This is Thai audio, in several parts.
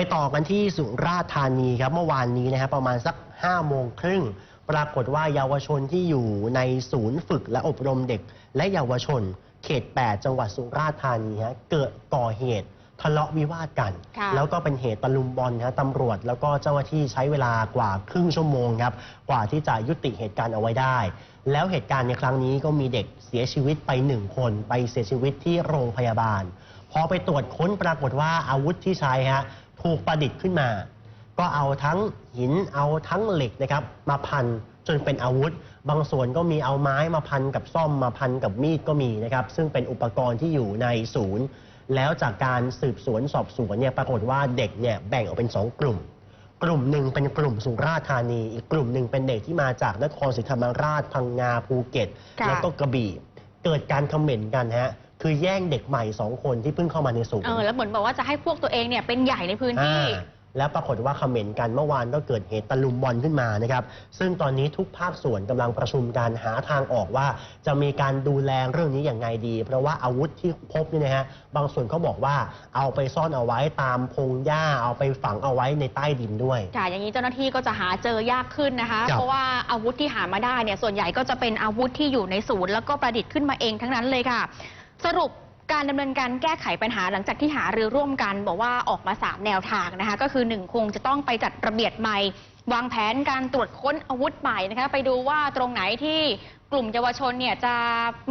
ไปต่อกันที่สุราษฎร์ธานีครับเมื่อวานนี้นะครับประมาณสัก5โมงครึ่งปรากฏว่าเยาวชนที่อยู่ในศูนย์ฝึกและอบรมเด็ก และเยาวชน เขต 8 จังหวัดสุราษฎร์ธานีฮะเกิดก่อเหตุทะเลาะวิวาทกันค่ะแล้วก็เป็นเหตุตะลุมบอลนะตำรวจ แล้วก็เจ้าหน้าที่ใช้เวลากว่าครึ่งชั่วโมงครับ กว่าที่จะยุติเหตุการณ์เอาไว้ได้ แล้วเหตุการณ์ในครั้งนี้ก็มีเด็กเสียชีวิตไปหนึ่งคน ไปเสียชีวิตที่โรงพยาบาล พอไปตรวจค้นปรากฏว่าอาวุธที่ใช้ฮะ ถูกประดิษฐ์ขึ้นมา ก็เอาทั้งหินเอาทั้งเหล็กนะครับมาพันจนเป็นอาวุธ บางส่วนก็มีเอาไม้มาพันกับซ่อมมาพันกับมีดก็มีนะครับ ซึ่งเป็นอุปกรณ์ที่อยู่ในศูนย์ แล้วจากการสืบสวนสอบสวนเนี่ยปรากฏว่าเด็กเนี่ยแบ่งออกเป็น 2 กลุ่ม กลุ่มหนึ่งเป็นกลุ่มสุราษฎร์ธานี อีกกลุ่มหนึ่งเป็นเด็กที่มาจากนครศรีธรรมราชพังงาภูเก็ต แล้วก็กระบี่เกิดการคอมเมนต์กันฮะ คือแย่งเด็กใหม่สองคนที่เพิ่งเข้ามาในศูนย์เออแล้วเหมือนบอกว่าจะให้พวกตัวเองเนี่ยเป็นใหญ่ในพื้นที่ อ่าแล้วปรากฏว่าคอมเมนต์กันเมื่อวานก็เกิดเหตุตะลุมบอลขึ้นมานะครับ ซึ่งตอนนี้ทุกภาคส่วนกำลังประชุมการหาทางออกว่า จะมีการดูแลเรื่องนี้อย่างไงดี เพราะว่าอาวุธที่พบเนี่ยนะฮะบางส่วนเขาบอกว่าเอาไปซ่อนเอาไว้ตามพงหญ้าเอาไปฝังเอาไว้ในใต้ดินด้วย ค่ะอย่างนี้เจ้าหน้าที่ก็จะหาเจอยากขึ้นนะคะ ครับ เพราะว่าอาวุธที่หามาได้เนี่ยส่วนใหญ่ก็จะเป็นอาวุธที่อยู่ในศูนย์แล้วก็ประดิษฐ์ขึ้นมาเองทั้งนั้นเลยค่ะ สรุปการดำเนินการแก้ไขปัญหาหลังจากที่หารือร่วมกัน บอกว่าออกมา 3 แนวทางนะคะ ก็คือ 1 คงจะต้องไปจัดระเบียบใหม่ วางแผนการตรวจค้นอาวุธใหม่นะคะ ไปดูว่าตรงไหนที่ กลุ่มเยาวชนเนี่ยจะ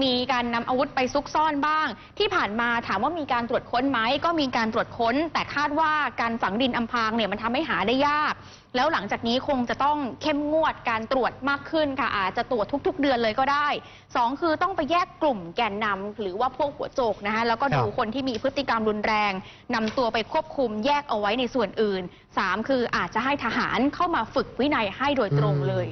มีการนำอาวุธไปซุกซ่อนบ้าง ที่ผ่านมาถามว่ามีการตรวจค้นไหมก็มีการตรวจค้น แต่คาดว่าการฝังดินอำพรางเนี่ยมันทำให้หาได้ยาก แล้วหลังจากนี้คงจะต้องเข้มงวดการตรวจมากขึ้นค่ะอาจจะตรวจทุก ๆ เดือนเลยก็ได้สองคือต้องไปแยกกลุ่มแกนนำหรือว่าพวกหัวโจกนะคะแล้วก็ดูครับ คนที่มีพฤติกรรมรุนแรงนำตัวไปควบคุมแยกเอาไว้ในส่วนอื่นสามคืออาจจะให้ทหารเข้ามาฝึกวินัยให้โดยตรงเลย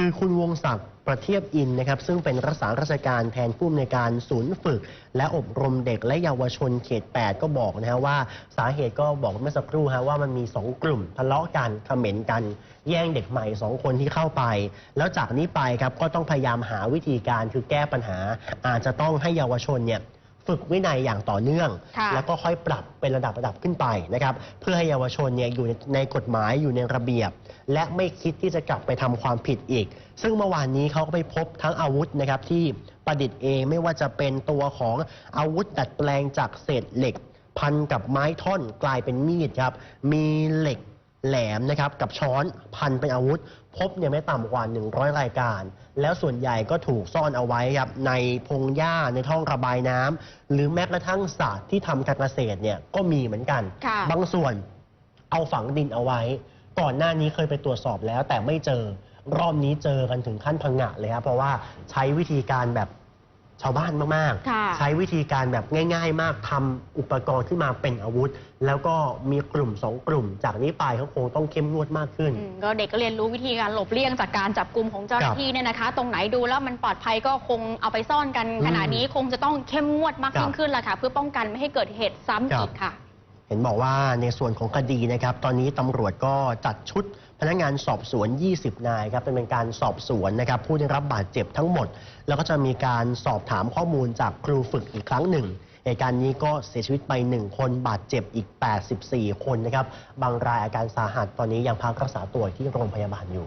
คือคุณวงศักดิ์ประเทียบอินนะครับ ซึ่งเป็นรักษาราชการแทนผู้อำนวยการศูนย์ฝึก และอบรมเด็กและเยาวชนเขต 8 ก็บอกนะฮะว่าสาเหตุก็บอกเมื่อสักครู่ฮะว่ามันมี 2 กลุ่มทะเลาะกันคอมเมนต์กัน แย่งเด็กใหม่ 2 คนที่เข้าไป แล้วจากนี้ไปครับก็ต้องพยายามหาวิธีการคือแก้ปัญหา อาจจะต้องให้เยาวชนเนี่ยฝึกวินัยอย่างต่อเนื่องค่ะแล้วก็ค่อยปรับเป็นระดับระดับขึ้นไปนะครับเพื่อให้เยาวชนเนี่ยอยู่ในในกฎหมายอยู่ในระเบียบ และไม่คิดที่จะกลับไปทำความผิดอีก ซึ่งเมื่อวานนี้เขาก็ไปพบทั้งอาวุธนะครับที่ประดิษฐ์เองไม่ว่าจะเป็นตัวของอาวุธดัดแปลงจากเศษเหล็ก พันกับไม้ท่อนกลายเป็นมีดครับ มีเหล็กแหลมนะครับกับช้อนพันเป็นอาวุธ พบเนี่ยไม่ต่ำกว่า 100 รายการ แล้วส่วนใหญ่ก็ถูกซ่อนเอาไว้ครับในพงหญ้าในท่องระบายน้ำหรือแม้กระทั่งศาสตร์ที่ทำการเกษตรเนี่ยก็มีเหมือนกัน ค่ะ บางส่วนเอาฝังดินเอาไว้ ก่อนหน้านี้เคยไปตรวจสอบแล้ว แต่ไม่เจอรอบนี้เจอกันถึงขั้นพังงะเลยครับเพราะว่าใช้วิธีการแบบชาวบ้านมาก ค่ะ ๆ ใช้วิธีการแบบง่าย ๆ มากทำอุปกรณ์ขึ้นมาเป็นอาวุธ แล้วก็มีกลุ่มสองกลุ่ม จากนี้ไปเขาคงต้องเข้มงวดมากขึ้น อืมก็เด็กก็เรียนรู้วิธีการหลบเลี่ยงจากการจับกลุ่มของเจ้าหน้าที่เนี่ยนะคะ ตรงไหนดูแล้วมันปลอดภัยก็คงเอาไปซ่อนกัน อืมขณะนี้คงจะต้องเข้มงวดมากครับยิ่งขึ้นแหละค่ะ เพื่อป้องกันไม่ให้เกิดเหตุซ้ำครับ อีกค่ะ เห็นบอกว่าในส่วนของคดีนะครับ ตอนนี้ตำรวจก็จัดชุดพนักงานสอบสวน 20 นายครับเป็นการสอบสวนนะครับผู้ได้รับบาดเจ็บทั้งหมด แล้วก็จะมีการสอบถามข้อมูลจากครูฝึกอีกครั้งหนึ่งเหตุการณ์นี้ก็เสียชีวิตไป 1 คนบาดเจ็บอีก 84 คนนะครับ บางรายอาการสาหัสตอนนี้ยังพักรักษาตัวที่โรงพยาบาลอยู่